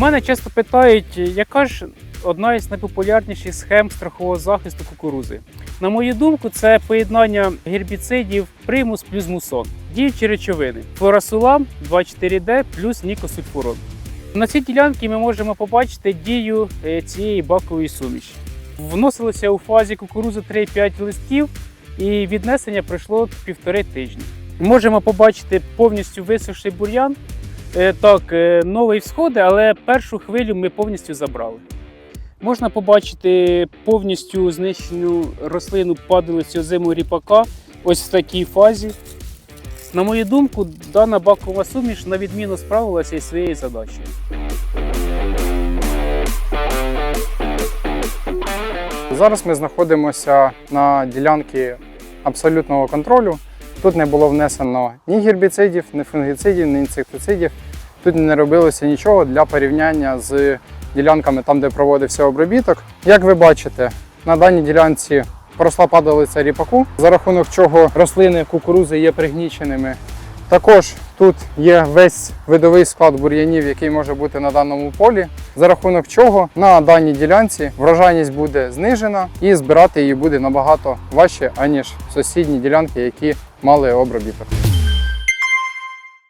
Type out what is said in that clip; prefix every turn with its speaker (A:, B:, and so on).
A: Мене часто питають, яка ж одна із найпопулярніших схем страхового захисту кукурузи. На мою думку, це поєднання гербіцидів примус плюс мусон. Діючі речовини флорасулам 2,4D плюс нікосульфурон. На цій ділянці ми можемо побачити дію е, цієї бакової суміші. Вносилося у фазі кукурузи 3-5 листків, і віднесення пройшло півтори тижні. Можемо побачити повністю висохший бур'ян. Е, Так, е, новий всходи, але першу хвилю ми повністю забрали. Можна побачити повністю знищену рослину падалицю зиму ріпака ось в такій фазі. На мою думку, дана бакова суміш на відміну справилася із своєю задачею.
B: Зараз ми знаходимося на ділянці абсолютного контролю. Тут не було внесено ні гербіцидів, ні фунгіцидів, ні інсектицидів. Тут не робилося нічого для порівняння з ділянками там, де проводився обробіток. Як ви бачите, на даній ділянці поросла падалиця ріпаку, за рахунок чого рослини кукурузи є пригніченими. Також тут є весь видовий склад бур'янів, який може бути на даному полі, за рахунок чого на даній ділянці врожайність буде знижена і збирати її буде набагато важче, аніж сусідні ділянки, які мали обробіток.